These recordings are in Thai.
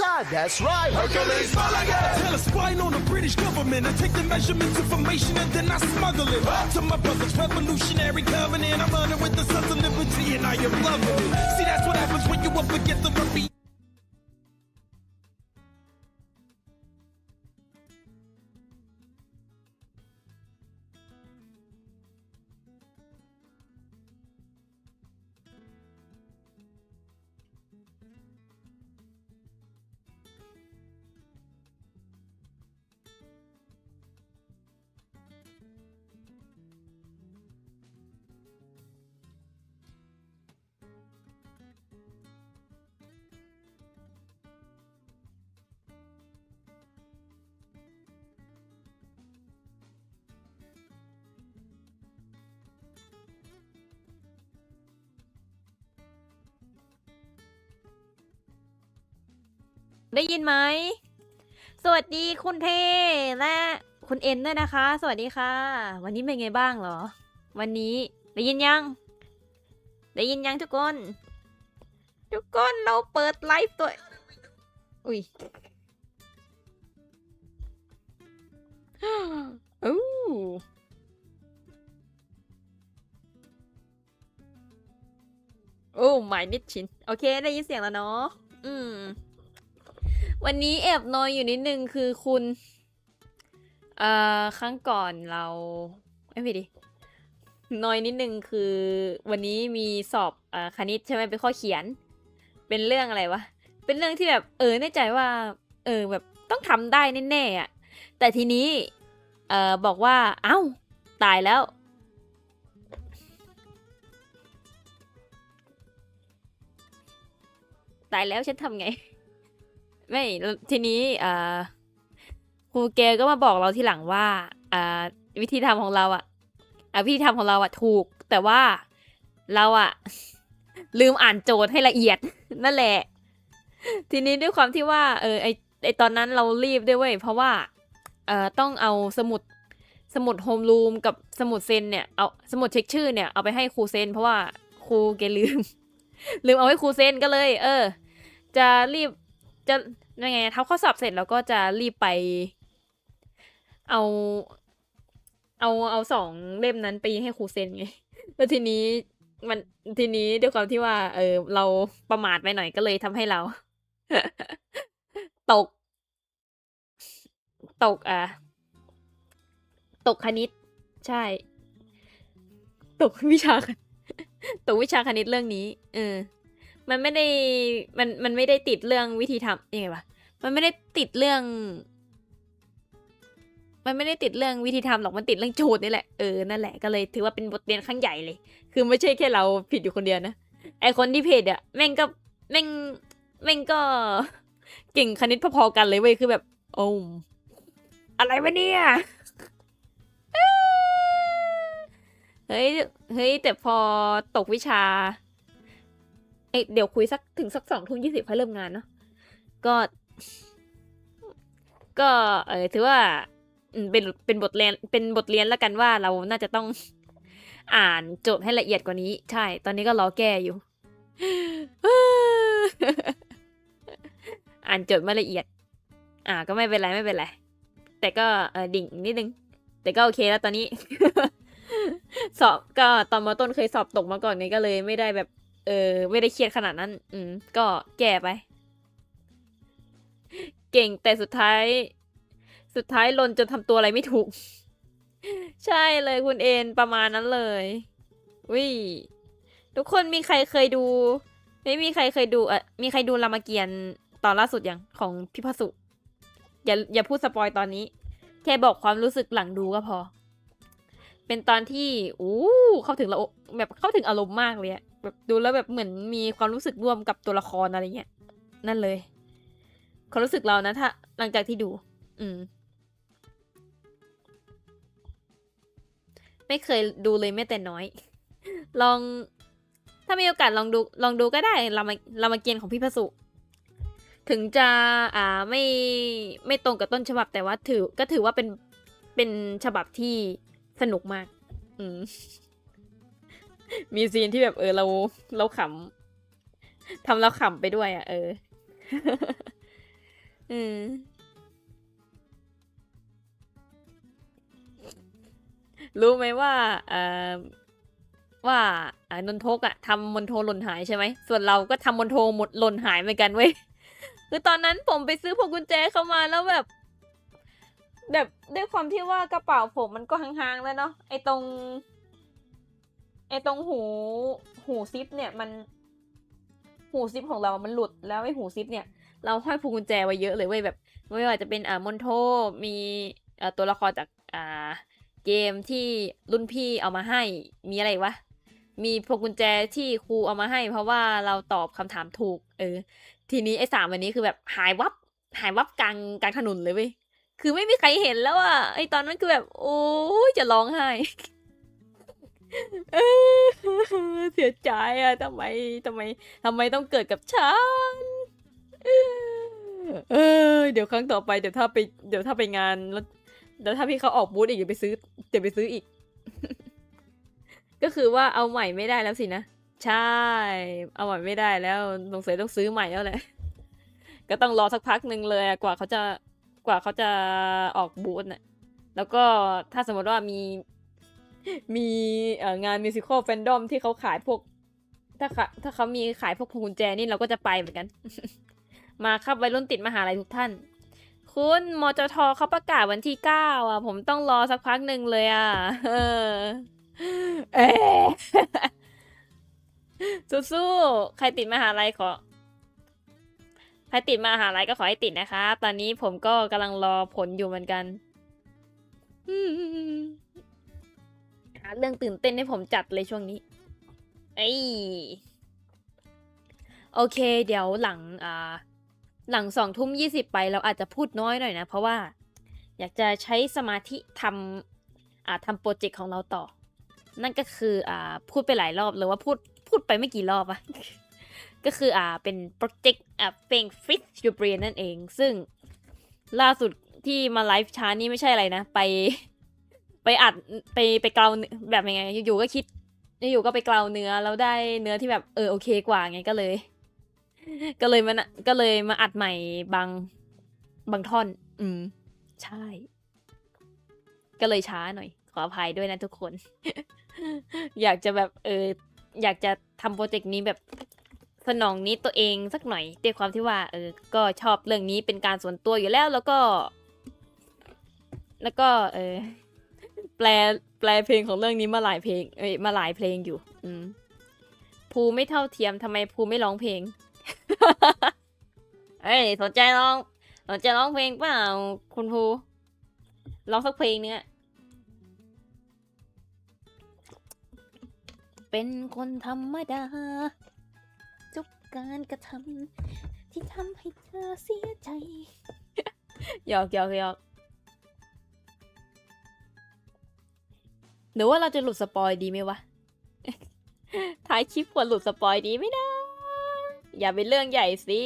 on the inside. That's right. Hercules Mulligan! Tell a spying on the British government. I take the measurements, information, and then I smuggle it to my brother's revolutionary covenant. I'm running with the sons of liberty, and I am loving it. See, that's what happens when you up against the rugby. ได้ยินไหม สวัสดีคุณเทและคุณเอ็นด้วยนะคะ สวัสดีค่ะ วันนี้เป็นไงบ้างเหรอ วันนี้ได้ยินยัง ได้ยินยังทุกคน ทุกคนเราเปิดไลฟ์ตัว อุ้ยอู้โอ้ไม่นิดชิน โอเค ได้ยินเสียงแล้วเนาะ วันนี้แอบนอยอยู่นิดนึงคือคุณ เอ่อครั้งก่อนเราไม่ดินอยนิดนึงคือ วันนี้มีสอบเอ่อคณิตใช่ไหมเป็นข้อเขียน เป็นเรื่องอะไรวะเป็นเรื่องที่แบบ เออแน่ใจว่า เออแบบต้องทำได้แน่ๆอะแต่ทีนี้ เอ่อบอกว่า เอ้า ตายแล้วตายแล้วฉันทำไง ไม่ทีนี้อ่าครูเกก็มาบอกเราทีหลังว่าอ่าวิธีทำของเราอะอะวิธีทำของเราอะถูก แต่ว่าเราอะลืมอ่านโจทย์ให้ละเอียด นั่นแหละ ทีนี้ด้วยความที่ว่า เออไอไอตอนนั้นเรารีบด้วยเว้ยเพราะว่าเอ่อต้องเอาสมุดสมุดโฮมรูมกับสมุดเซนเนี่ยเอาสมุดเช็คชื่อเนี่ยเอาไปให้ครูเซน เพราะว่าครูแกลืม ลืมเอาให้ครูเซนก็เลย เออ จะรีบ จะยังไงทำข้อสอบเสร็จแล้วก็จะรีบไป เอา เอาเอาสองเล่มนั้นไปให้ครูเซ็นไงแล้วทีนี้มันทีนี้ด้วยความที่ว่า เออ เราประมาทไปหน่อยก็เลยทำให้เรา ตก ตกอะตกคณิต ใช่ ตกวิชา ตกวิชาคณิตเรื่องนี้ เออ มันไม่ได้มันมันไม่ได้ติดเรื่องวิธีทำยังไงวะมันไม่ได้ติดเรื่อง มันไม่ได้ติดเรื่องวิธีทำหรอกมันติดเรื่องโจทย์นี่แหละเออนั่นแหละก็เลยถือว่าเป็นบทเรียนครั้งใหญ่เลย คือไม่ใช่แค่เราผิดอยู่คนเดียวนะไอคนที่เพจอะแม่งก็แม่งแม่งก็เก่งคณิตพอๆกันเลยเว้ยคือแบบโอ้มอะไรวะเนี่ยเฮ้ย เฮ้ย แต่พอตกวิชา เดี๋ยวคุยสักถึงสักสองทุ่มยี่สิบค่อยเริ่มงานเนาะก็ ก็เออถือว่าเป็นเป็นบทเรียนเป็นบทเรียนแล้วกันว่าเราน่าจะต้องอ่านโจทย์ให้ละเอียดกว่านี้ ใช่ ตอนนี้ก็รอแก้อยู่ อ่านโจทย์ไม่ละเอียด อ่า ก็ไม่เป็นไรไม่เป็นไร แต่ก็เออดิ่งนิดนึง แต่ก็โอเคแล้วตอนนี้ สอบก็ตอนมาต้นเคยสอบตกมาก่อนไงก็เลยไม่ได้แบบ เออ ไม่ได้เครียดขนาดนั้น อืม ก็แก้ไป เก่งแต่สุดท้าย สุดท้ายลนจนทำตัวอะไรไม่ถูก ใช่เลยคุณเอ็นประมาณนั้นเลยวิทุกคนมีใครเคยดู ไม่มีใครเคยดูเอะมีใครดูรามเกียรติ์ตอนล่าสุดยังของพี่พสุอย่าอย่าพูดสปอยตอนนี้ แค่บอกความรู้สึกหลังดูก็พอ เป็นตอนที่อู้เข้าถึงเราแบบเข้าถึงอารมณ์มากเลยอะ แบบดูแล้วแบบเหมือนมีความรู้สึกร่วมกับตัวละครอะไรเงี้ยนั่นเลยความรู้สึกเรานะถ้า หลังจากที่ดู อืม ไม่เคยดูเลยแม้แต่น้อย ลอง ถ้ามีโอกาสลองดู ลองดูก็ได้รามารามาเกียรติ์ของพี่พระสุ ถึงจะอ่าไม่ไม่ตรงกับต้นฉบับแต่ว่าถือ ก็ถือว่าเป็นเป็นฉบับที่สนุกมาก อืม มีซีนที่แบบเออเราเราขำทำแล้วขำไปด้วยอะ เอออืมรู้ไหมว่าเอ่อว่าอนนทกอะทำมนโทหล่นหายใช่ไหม ส่วนเราก็ทำมนโทหมดหล่นหายเหมือนกันเว้ย คือตอนนั้นผมไปซื้อพวงกุญแจเข้ามาแล้วแบบ แบบด้วยความที่ว่ากระเป๋าผมมันก็ห่างๆแล้วเนาะไอตรง ไอตรงหูหูซิปเนี่ยมัน หูซิปของเรา มันหลุดแล้วไอหูซิปเนี่ย เราห้อยพวงกุญแจไว้เยอะเลยเว้ยแบบไม่ว่าจะเป็นอ่ามอนโทมีอ่อตัวละครจากอ่าเกมที่รุ่นพี่เอามาให้มีอะไรวะมีพวงกุญแจที่ครูเอามาให้ เพราะว่าเราตอบคำถามถูก เออ ทีนี้ไอ้สามวันนี้คือแบบหายวับหายวับกลางกลางถนนเลยเว้ยคือไม่มีใครเห็นแล้วอะไอตอนนั้นคือแบบ โอ้ยจะร้องไห้ เสียใจอะทำไมทำไมทำไมต้องเกิดกับฉัน เออ เดี๋ยวครั้งต่อไปเดี๋ยวถ้าไปเดี๋ยวถ้าไปงานแล้วเดี๋ยวถ้าพี่เขาออกบูธอีกเดี๋ยวไปซื้อเดี๋ยวไปซื้ออีก ก็คือว่าเอาใหม่ไม่ได้แล้วสินะ ใช่ เอาใหม่ไม่ได้แล้วสงสัยต้องซื้อใหม่แล้วแหละ ก็ต้องรอสักพักหนึ่งเลยกว่าเขาจะกว่าเขาจะออกบูธน่ะ แล้วก็ถ้าสมมติว่ามี มีงานมิวสิควลแฟนดอมที่เขาขายพวก ถ้าเขาถ้าเขามีขายพวกพวงกุญแจนี่เราก็จะไปเหมือนกัน มาครับวัยรุ่นติดมหาลัยทุกท่าน คุณมจทเขาประกาศวันที่เก้าอะ ผมต้องรอสักพักหนึ่งเลยอะเอ๊สู้ๆใครติดมหาลัยขอใครติดมหาลัยก็ขอให้ติดนะคะ ตอนนี้ผมก็กำลังรอผลอยู่เหมือนกัน อืมาเรื่องตื่นเต้นให้ผมจัดเลยช่วงนี้เอ้ยโอเค เดี๋ยวหลังอ่าหลังสองทุ่มยี่สิบไปเราอาจจะพูดน้อยหน่อยนะ เพราะว่า อยากจะใช้สมาธิทำอ่าทำโปรเจกต์ของเราต่อ นั่นก็คืออ่าพูดไปหลายรอบหรือว่าพูดพูดไปไม่กี่รอบอะก็คืออ่าเป็นโปรเจกต์อ่าเพลง Fit Your Brain นั่นเอง ซึ่งล่าสุดที่มาไลฟ์ช้านี่ไม่ใช่อะไรนะ ไป ไปอัดไปไปเกลาแบบยังไง อยู่ก็คิดอยู่ก็ไปเกลาเนื้อแล้วได้เนื้อที่แบบเออโอเคกว่าไงก็เลย ก็เลยมันก็เลยมาอัดใหม่บางบางท่อน อืม ใช่ ก็เลยช้าหน่อย ขออภัยด้วยนะทุกคน อยากจะแบบ เออ อยากจะทำโปรเจกต์นี้แบบสนองนี้ตัวเองสักหน่อยด้วยความที่ว่า เออ ก็ชอบเรื่องนี้เป็นการส่วนตัวอยู่แล้ว แล้วก็ แล้วก็ เออ แปลแปลเพลงของเรื่องนี้มาหลายเพลง เอ้ยมาหลายเพลงอยู่ อืมภูไม่เท่าเทียมทำไมภูไม่ร้องเพลง เอ้ยสนใจร้องสนใจร้องเพลงเปล่าคุณภูร้องสักเพลงเนี้ยเป็นคนธรรมดาทุกการกระทำที่ทำให้เธอเสียใจหยอกหยอกหยอก หรือว่าเราจะหลุดสปอยดีไหมวะ ท้ายคลิปควรหลุดสปอยดีไหมนะ อย่าเป็นเรื่องใหญ่สิ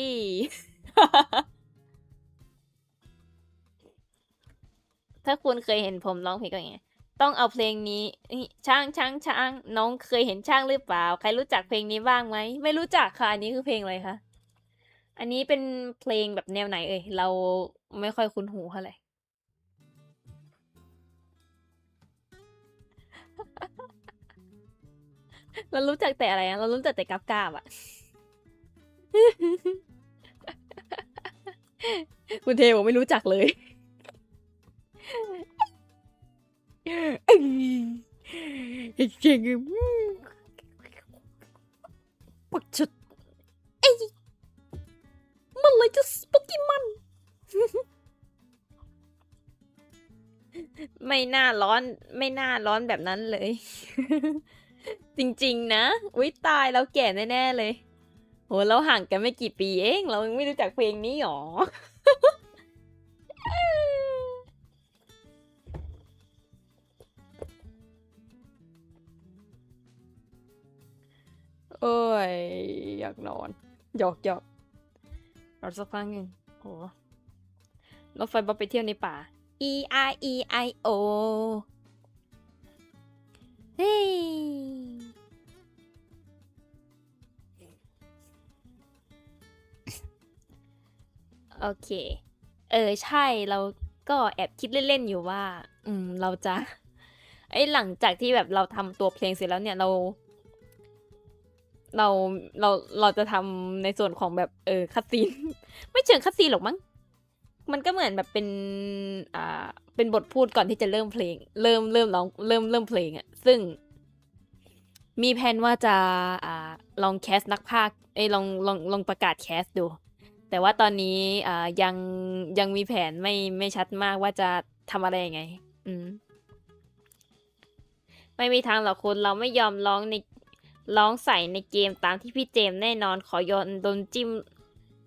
ถ้าคุณเคยเห็นผมร้องเพลงก็อย่างเงี้ยต้องเอาเพลงนี้ ช่างช่างช่างน้องเคยเห็นช่างหรือเปล่า ใครรู้จักเพลงนี้บ้างไหม ไม่รู้จักค่ะ อันนี้คือเพลงอะไรคะ อันนี้เป็นเพลงแบบแนวไหนเอ่ย เราไม่ค่อยคุ้นหูเท่าไหร่ เรารู้จักแต่อะไรอะเรารู้จักแต่กราบกราบอะคุณเทบอกไม่รู้จักเลยเก่งปักชุดเอ้ยมันเลยจะสปอกี้มันไม่น่าร้อน ไม่น่าร้อนแบบนั้นเลย จริงๆ นะอุ้ยตายแล้วแก่แน่ๆเลย โหเราห่างกันไม่กี่ปีเอง เรายังไม่รู้จักเพลงนี้หรอ โอ้ย อยากนอนหยอกหยอกรอสักพักหนึ่งโหรถไฟบอไปเที่ยวในป่า E I E I O เฮ้ โอเค เออใช่เราก็แอบคิดเล่นๆอยู่ว่า อืม เราจะไอ้หลังจากที่แบบเราทำตัวเพลงเสร็จแล้วเนี่ยเรา เราเราเราจะทำในส่วนของแบบเออคัดซีน ไม่เชิงคัดซีนหรอกมั้งมันก็เหมือนแบบเป็น อ่า เป็นบทพูดก่อนที่จะเริ่มเพลง เริ่มเริ่มร้อง เริ่มเริ่มเพลงอะซึ่ง มีแผนว่าจะ อ่า ลองแคสนักพากย์เอ้ลองลองลองประกาศแคสดู แต่ว่าตอนนี้อ่ายังยังมีแผนไม่ไม่ชัดมากว่าจะทำอะไรยังไง อืม ไม่มีทางหรอกคุณเราไม่ยอมร้องในร้องใส่ในเกมตามที่พี่เจมส์แน่นอนขอโยนโดนจิ้ม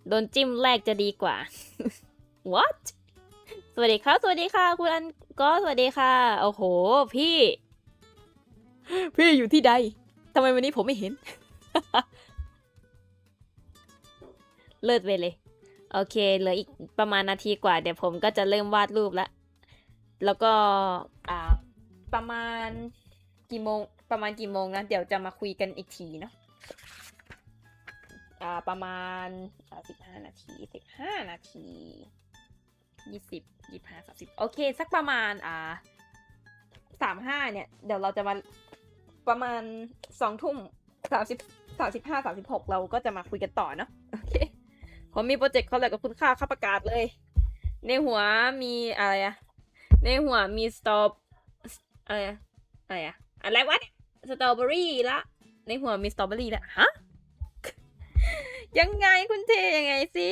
โดนจิ้มแรกจะดีกว่า what สวัสดีครับ สวัสดีค่ะ คุณอันก็สวัสดีค่ะ โอ้โห พี่ พี่อยู่ที่ใดทำไมวันนี้ผมไม่เห็น เลิศไปเลย โอเค เหลืออีกประมาณนาทีกว่า เดี๋ยวผมก็จะเริ่มวาดรูปแล้วแล้วก็อ่าประมาณกี่โมง ประมาณกี่โมงนะเดี๋ยวจะมาคุยกันอีกทีเนาะอ่าประมาณสิบห้านาทีสิบห้านาทียี่สิบยี่ห้าสามสิบโอเค สักประมาณอ่าสามห้าเนี่ย เดี๋ยวเราจะมาประมาณสองทุ่มสามสิบสามสิบห้าสามสิบหกเราก็จะมาคุยกันต่อเนาะ ผมมีโปรเจกต์เขาแหละกับคุณค่าค่าประกาศเลย ในหัวมีอะไรอะในหัวมีสตออะไรอะอะไรอะอะไรวะเนี่ยสตรอเบอรี่ละในหัวมีสตรอเบอรี่ละฮะยังไงคุณเทยังไงสิ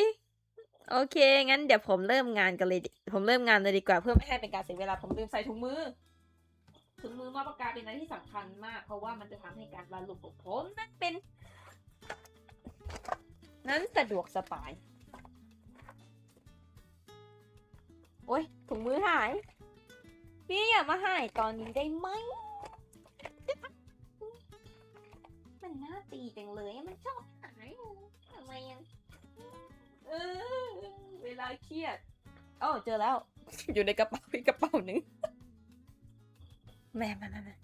โอเค งั้นเดี๋ยวผมเริ่มงานกันเลยผมเริ่มงานเลยดีกว่าเพื่อไม่ให้เป็นการเสียเวลาผมลืมใส่ถุงมือถุงมือมาประกาศเป็นอะไรที่สำคัญมาก เพราะว่ามันจะทำให้การวาดรูปของผมนั้นเป็น นั้นสะดวกสบาย โอ๊ยถุงมือหาย พี่อย่ามาหายตอนนี้ได้ไหม มันน่าตีจังเลยมันชอบหายทำไมอะเออเวลาเครียดอ๋อเจอแล้ว อยู่ในกระเป๋าอีกกระเป๋าหนึ่งแม่มามามา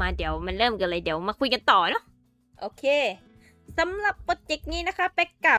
มาเดี๋ยวมันเริ่มกันเลยเดี๋ยวมาคุยกันต่อเนาะโอเค สำหรับโปรเจกต์นี้นะคะเป็กกับ